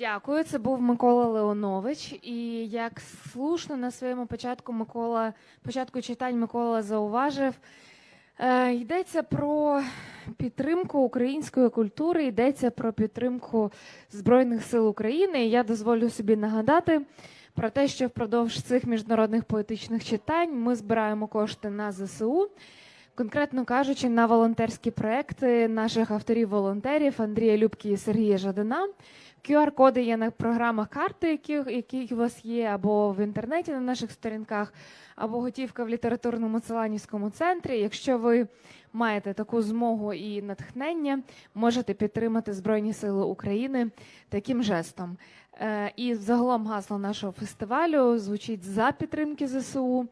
Дякую. Це був Микола Леонович. І як слушно на своєму початку Микола початку читань Микола зауважив, е, йдеться про підтримку української культури, йдеться про підтримку Збройних сил України. І я дозволю собі нагадати про те, що впродовж цих міжнародних поетичних читань ми збираємо кошти на ЗСУ. Конкретно кажучи, на волонтерські проекти наших авторів-волонтерів Андрія Любки і Сергія Жадина. QR-коди є на програмах карти, які, які у вас є, або в інтернеті на наших сторінках, або готівка в літературному Целанівському центрі. Якщо ви маєте таку змогу і натхнення, можете підтримати Збройні Сили України таким жестом. Е, І загалом гасло нашого фестивалю звучить за підтримки ЗСУ.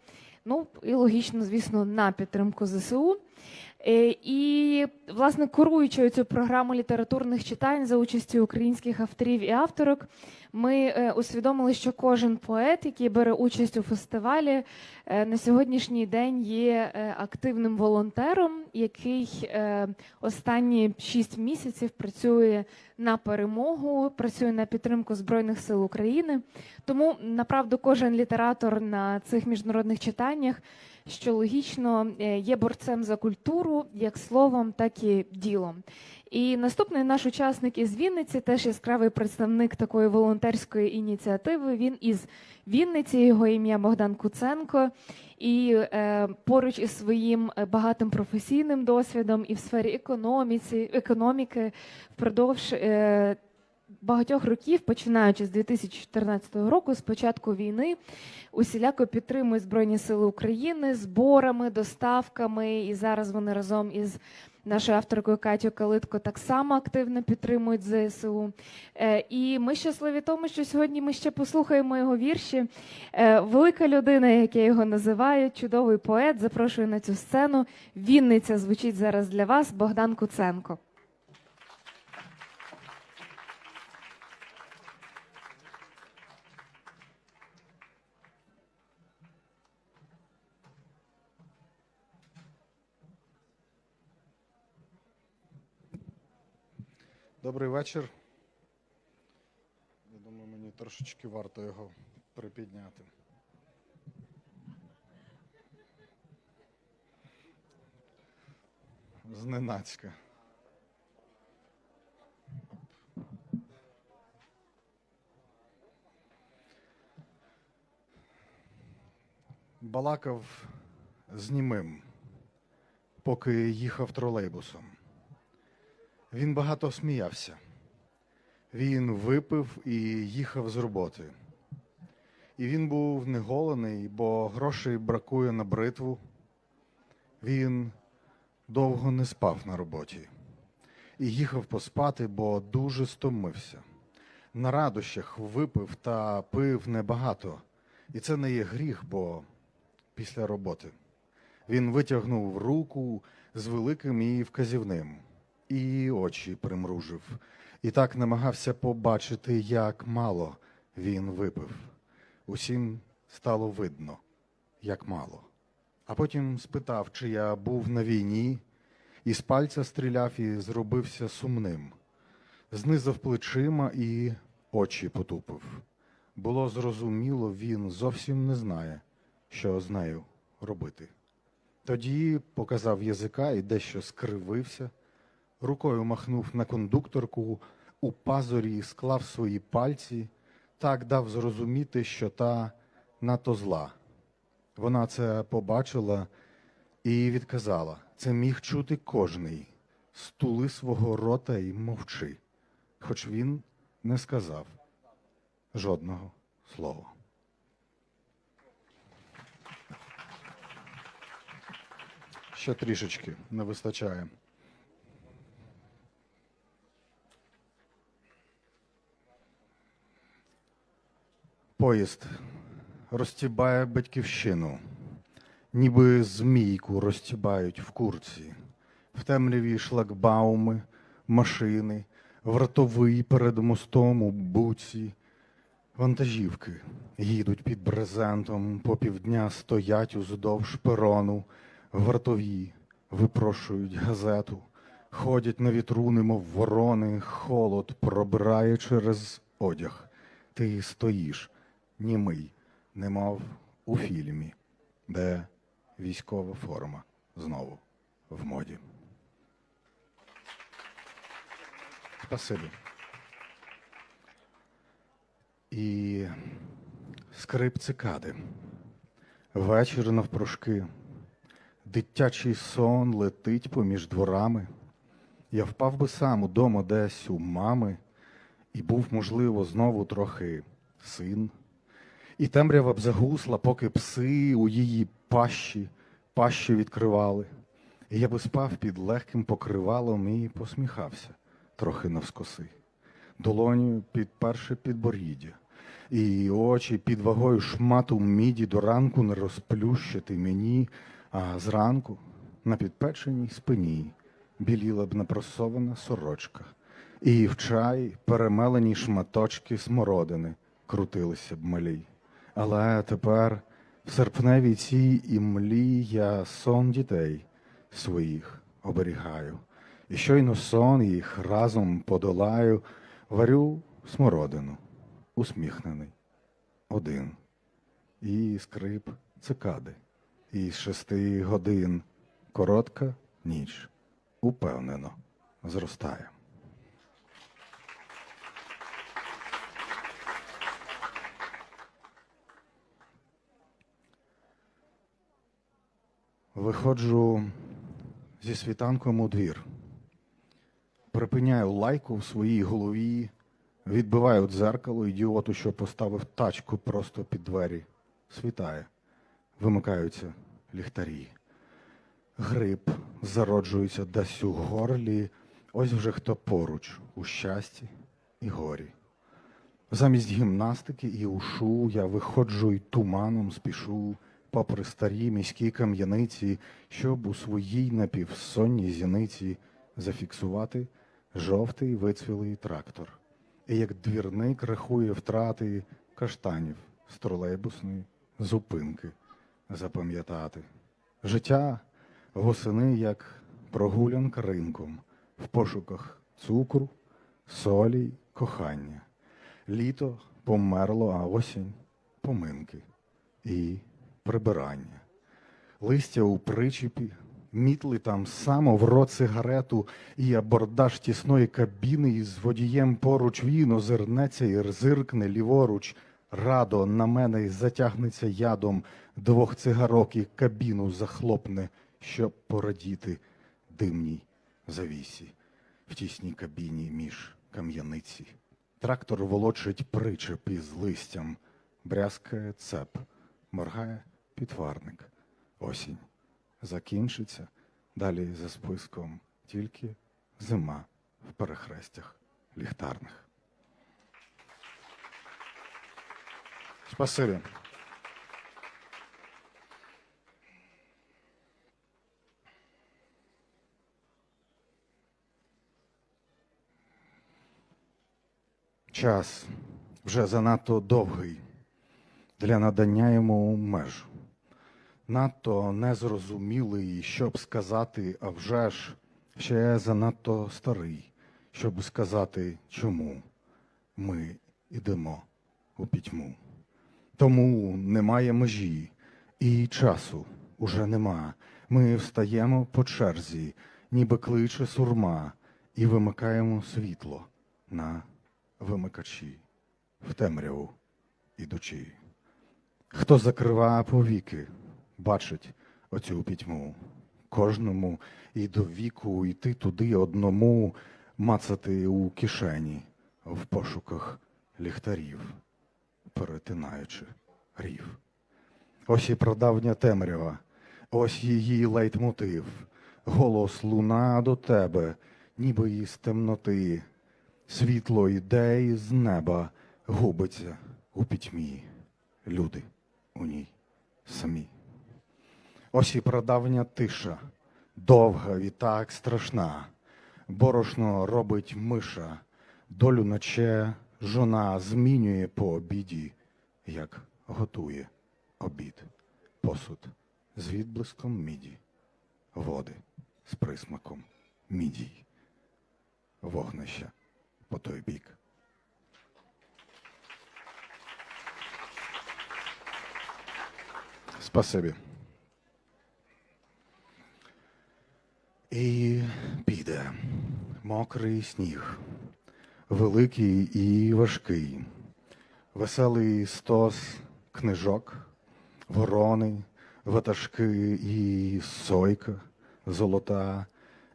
Ну і логічно, звісно, на підтримку ЗСУ. Е, І, власне, куруючи цю програму літературних читань за участю українських авторів і авторок, ми е, усвідомили, що кожен поет, який бере участь у фестивалі, е, на сьогоднішній день є е, активним волонтером, який останні шість місяців працює на перемогу, працює на підтримку Збройних сил України. Тому, направду, кожен літератор на цих міжнародних читаннях що логічно є борцем за культуру як словом, так і ділом. І наступний наш учасник із Вінниці, теж яскравий представник такої волонтерської ініціативи. Він із Вінниці, його ім'я Богдан Куценко. І е, поруч із своїм е, багатим професійним досвідом і в сфері економіці, економіки впродовж е, багатьох років, починаючи з 2014 року, з початку війни, усіляко підтримують Збройні Сили України зборами, доставками. І зараз вони разом із нашою авторкою Катю Калитко так само активно підтримують ЗСУ. Е, І ми щасливі тому, що сьогодні ми ще послухаємо його вірші. Е, Велика людина, як я його називаю, чудовий поет. Запрошую на цю сцену. Вінниця звучить зараз для вас. Богдан Куценко. Добрий вечір. Я думаю, мені трошечки варто його припідняти. Зненацька. Балакав з німим, поки їхав тролейбусом. Він багато сміявся. Він випив і їхав з роботи. І він був не голений, бо грошей бракує на бритву. Він довго не спав на роботі і їхав поспати, бо дуже стомився. На радощах випив та пив небагато, і це не є гріх, бо після роботи. Він витягнув руку з великим і вказівним і очі примружив, і так намагався побачити, як мало він випив. Усім стало видно, як мало. А потім спитав, чи я був на війні, і з пальця стріляв і зробився сумним. Знизав плечима і очі потупив. Було зрозуміло, він зовсім не знає, що з нею робити. Тоді показав язика і дещо скривився, рукою махнув на кондукторку, у пазурі склав свої пальці, так дав зрозуміти, що та надто зла. Вона це побачила і відказала: це міг чути кожний. Стули свого рота і мовчи, хоч він не сказав жодного слова. Ще трішечки не вистачає. Поїзд розтібає батьківщину, ніби змійку розтібають в курці, в темряві шлагбауми, машини, вратовий перед мостом у буці, вантажівки їдуть під брезентом, по півдня стоять уздовж перону, вартові випрошують газету, ходять на вітру, немов ворони, холод пробирає через одяг. Ти стоїш, німий, немов у фільмі, де військова форма знову в моді. Спасибі. І скрип цикади. Вечір навпрошки. Дитячий сон летить поміж дворами. Я впав би сам удома десь у мами, і був, можливо, знову трохи син. І темрява б загусла, поки пси у її пащі, пащі відкривали. І я би спав під легким покривалом і посміхався трохи навскоси. Долоню під перше підборіддя, і очі під вагою шмату міді до ранку не розплющити мені, а зранку на підпеченій спині біліла б напросована сорочка, і в чай перемелені шматочки смородини крутилися б малі. Але тепер в серпневій цій імлі я сон дітей своїх оберігаю. І щойно сон їх разом подолаю, варю смородину, усміхнений, один, і скрип цикади, і з шести годин коротка ніч упевнено зростає. Виходжу зі світанком у двір. Припиняю лайку в своїй голові, відбиваю дзеркало ідіоту, що поставив тачку просто під двері. Світає, вимикаються ліхтарі. Гриб зароджується десь у горлі, ось вже хто поруч у щасті і горі. Замість гімнастики і ушу я виходжу й туманом спішу попри старі міські кам'яниці, щоб у своїй напівсонній зіниці зафіксувати жовтий вицвілий трактор. І як двірник рахує втрати каштанів з тролейбусної зупинки запам'ятати. Життя восени як прогулянка ринком в пошуках цукру, солі, кохання. Літо померло, а осінь поминки і прибирання. Листя у причепі, мітли там само в рот сигарету, і абордаж тісної кабіни із водієм поруч він озирнеться і рзиркне ліворуч. Радо на мене затягнеться ядом двох цигарок і кабіну захлопне, щоб порадіти димній завісі в тісній кабіні між кам'яниці. Трактор волочить причеп із листям, брязкає цеп, моргає підварник. Осінь закінчиться, далі за списком тільки зима в перехрестях ліхтарних. Спасибі. Час вже занадто довгий для надання йому меж. Надто незрозумілий, щоб сказати, а вже ж ще занадто старий, щоб сказати, чому ми йдемо у пітьму. Тому немає межі і часу уже нема. Ми встаємо по черзі, ніби кличе сурма, і вимикаємо світло на вимикачі в темряву ідучи. Хто закрива повіки, бачить оцю пітьму. Кожному і до віку йти туди одному, мацати у кишені в пошуках ліхтарів, перетинаючи рів. Ось і прадавня темрява, ось її лейтмотив, голос луна до тебе, ніби із темноти, світло ідей з неба губиться у пітьмі. Люди у ній самі. Ось і прадавня тиша, довга і так страшна. Борошно робить миша, долю ноче жона змінює по обіді, як готує обід, посуд з відблиском міді, води з присмаком мідій, вогнища по той бік. Спасибі. І піде. Мокрий сніг, великий і важкий, веселий стос книжок, ворони, ватажки і сойка. Золота,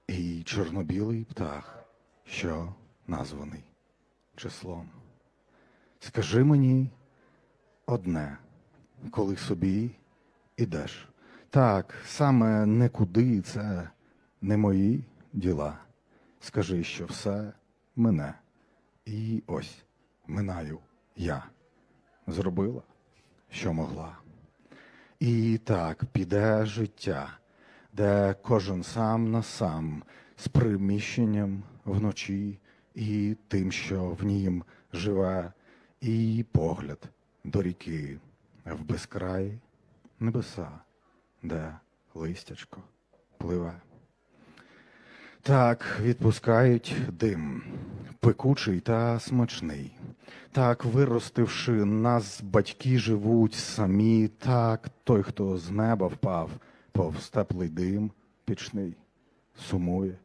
і чорнобілий птах, що названий числом. Скажи мені одне, коли собі ідеш. Так, саме не куди це не мої діла. Скажи, що все мене. І ось минаю я. Зробила, що могла. І так піде життя, де кожен сам на сам з приміщенням вночі і тим, що в нім живе, і погляд до ріки в безкраї небеса, де листячко пливе. Так відпускають дим, пекучий та смачний. Так, виростивши нас, батьки живуть самі. Так, той, хто з неба впав, повз теплий дим пічний, сумує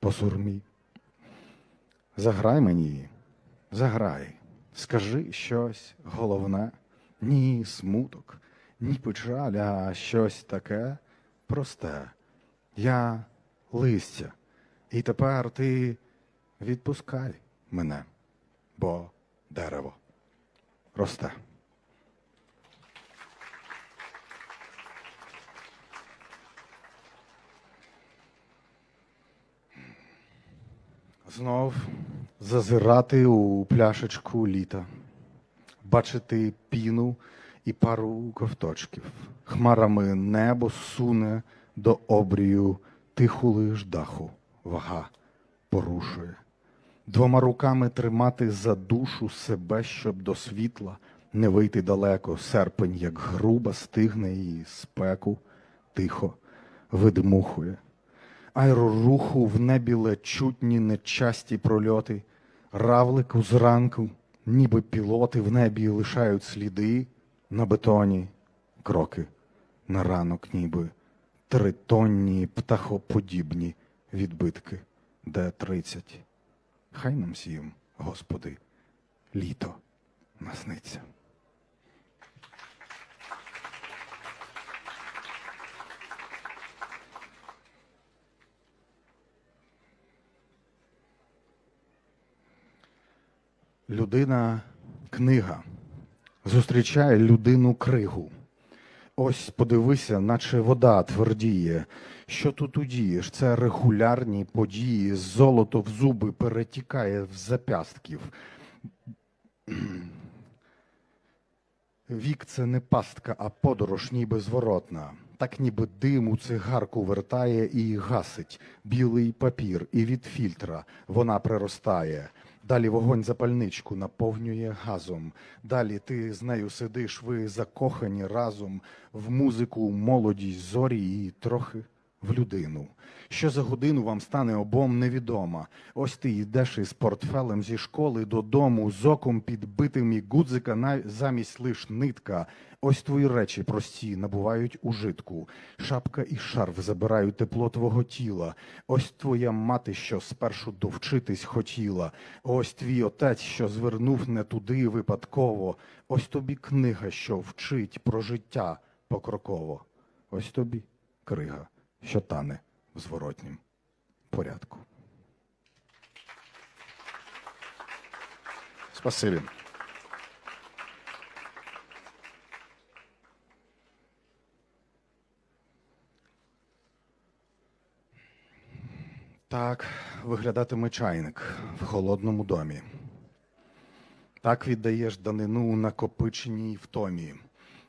по сурмі. Заграй мені, заграй, скажи щось головне, ні смуток, ні печаль, а щось таке просте. Я листя, і тепер ти відпускай мене, бо дерево росте. Знов зазирати у пляшечку літа, бачити піну і пару ковточків. Хмарами небо суне до обрію тиху лиш даху, вага порушує. Двома руками тримати за душу себе, щоб до світла не вийти далеко. Серпень, як груба, стигне і спеку тихо видмухує. Аероруху в небі ледь чутні нечасті прольоти, равлику зранку, ніби пілоти в небі лишають сліди на бетоні, кроки на ранок, ніби тритонні птахоподібні відбитки, де тридцять. Хай нам всім, Господи, літо насниться. Людина книга зустрічає людину кригу. Ось подивися, наче вода твердіє. Що тут удієш? Це регулярні події. Золото в зуби перетікає в запястків. Вік це не пастка, а подорож ніби зворотна. Так ніби дим у цигарку вертає і гасить білий папір, і від фільтра вона приростає. Далі вогонь запальничку наповнює газом. Далі ти з нею сидиш, ви закохані разом в музику, молодість, зорі і трохи в людину. Що за годину вам стане обом невідомо. Ось ти йдеш із портфелем зі школи додому, з оком підбитим і гудзика замість лиш нитка. Ось твої речі прості набувають ужитку. Шапка і шарф забирають тепло твого тіла. Ось твоя мати, що спершу довчитись хотіла. Ось твій отець, що звернув не туди випадково. Ось тобі книга, що вчить про життя покроково. Ось тобі крига, що тане в зворотнім порядку. Спасибі. Так виглядатиме чайник в холодному домі. Так віддаєш данину накопиченій втомі.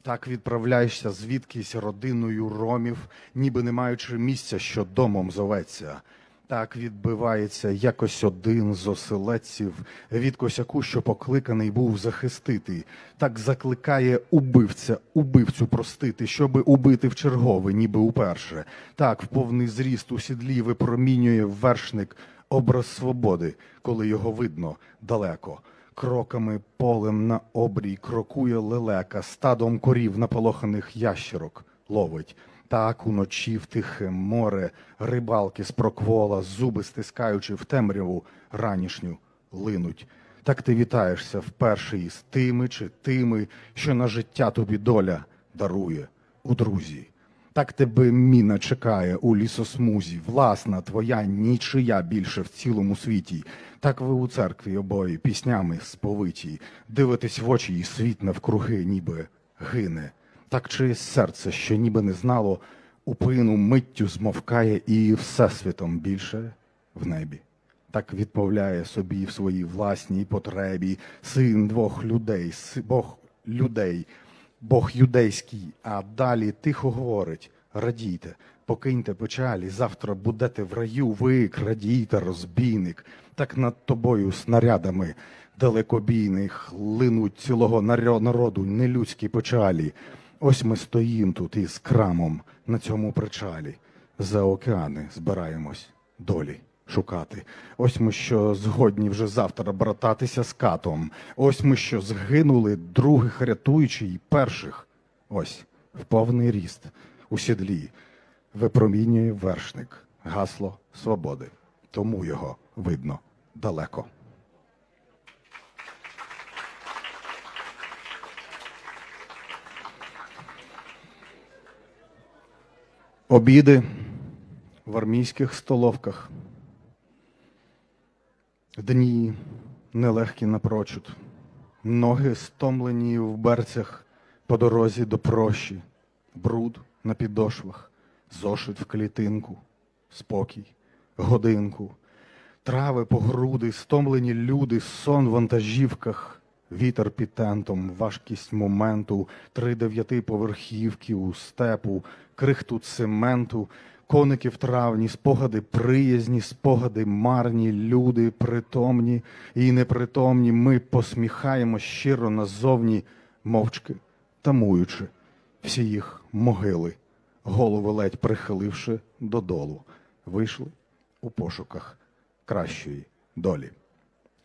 Так відправляєшся звідкись родиною ромів, ніби не маючи місця, що домом зоветься. Так відбивається якось один з оселедців від косяку, що покликаний був захистити. Так закликає убивця убивцю простити, щоби убити в чергове, ніби уперше. Так в повний зріст у сідлі випромінює вершник образ свободи, коли його видно далеко. Кроками полем на обрій крокує лелека, стадом корів наполоханих ящерок ловить. Так уночі в тихе море рибалки з проквола, зуби стискаючи в темряву ранішню линуть. Так ти вітаєшся вперше із тими чи тими, що на життя тобі доля дарує у друзі. Так тебе міна чекає у лісосмузі, власна твоя нічия більше в цілому світі. Так ви у церкві обоє піснями сповиті, дивитесь в очі, і світ навкруги ніби гине. Так чиєсь серце, що ніби не знало, упину миттю змовкає і всесвітом більше в небі. Так відмовляє собі в своїй власній потребі син двох людей, Бог людей, Бог юдейський, а далі тихо говорить: радійте, покиньте печалі, завтра будете в раю, ви крадійте, розбійник. Так над тобою снарядами далекобійних линуть цілого народу нелюдські печалі. Ось ми стоїм тут із крамом на цьому причалі. За океани збираємось долі шукати. Ось ми що згодні вже завтра брататися з катом. Ось ми що згинули других рятуючи й перших. Ось в повний ріст у сідлі випромінює вершник гасло свободи. Тому його видно далеко. Обіди в армійських столовках. Дні нелегкі напрочуд, ноги стомлені в берцях по дорозі до прощі, бруд на підошвах, зошит в клітинку, спокій, годинку, трави по груди, стомлені люди, сон в вантажівках, вітер під тентом, важкість моменту, три дев'ятиповерхівки у степу, крихту цементу, коники в травні, спогади приязні, спогади марні, люди притомні і непритомні. Ми посміхаємо щиро назовні, мовчки тамуючи всі їх могили, голови ледь прихиливши додолу, вийшли у пошуках кращої долі.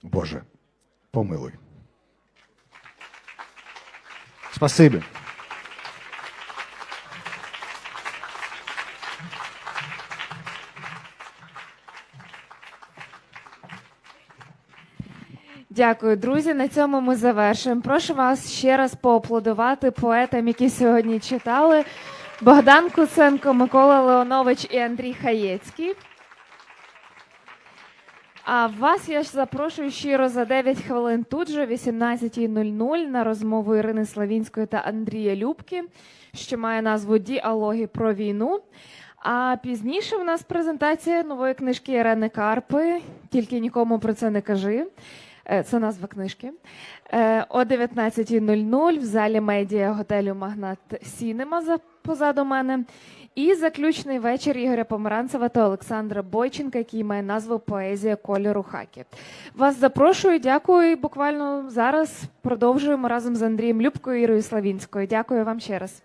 Боже, помилуй. Спасибі. Дякую, друзі. На цьому ми завершуємо. Прошу вас ще раз поаплодувати поетам, які сьогодні читали. Богдан Куценко, Микола Леонович і Андрій Хаєцький. А вас я ж запрошую щиро за 9 хвилин тут же, о 18.00 на розмову Ірини Славінської та Андрія Любки, що має назву Діалоги про війну. А пізніше в нас презентація нової книжки Ірени Карпи. Тільки нікому про це не кажи. Е, Це назва книжки. Е, О 19.00 в залі медіа готелю Магнат Сінема за позаду мене. І заключний вечір Ігоря Помаранцева та Олександра Бойченка, який має назву Поезія кольору хакі. Вас запрошую, дякую. І буквально зараз продовжуємо разом з Андрієм Любкою і Ірою Славінською. Дякую вам ще раз.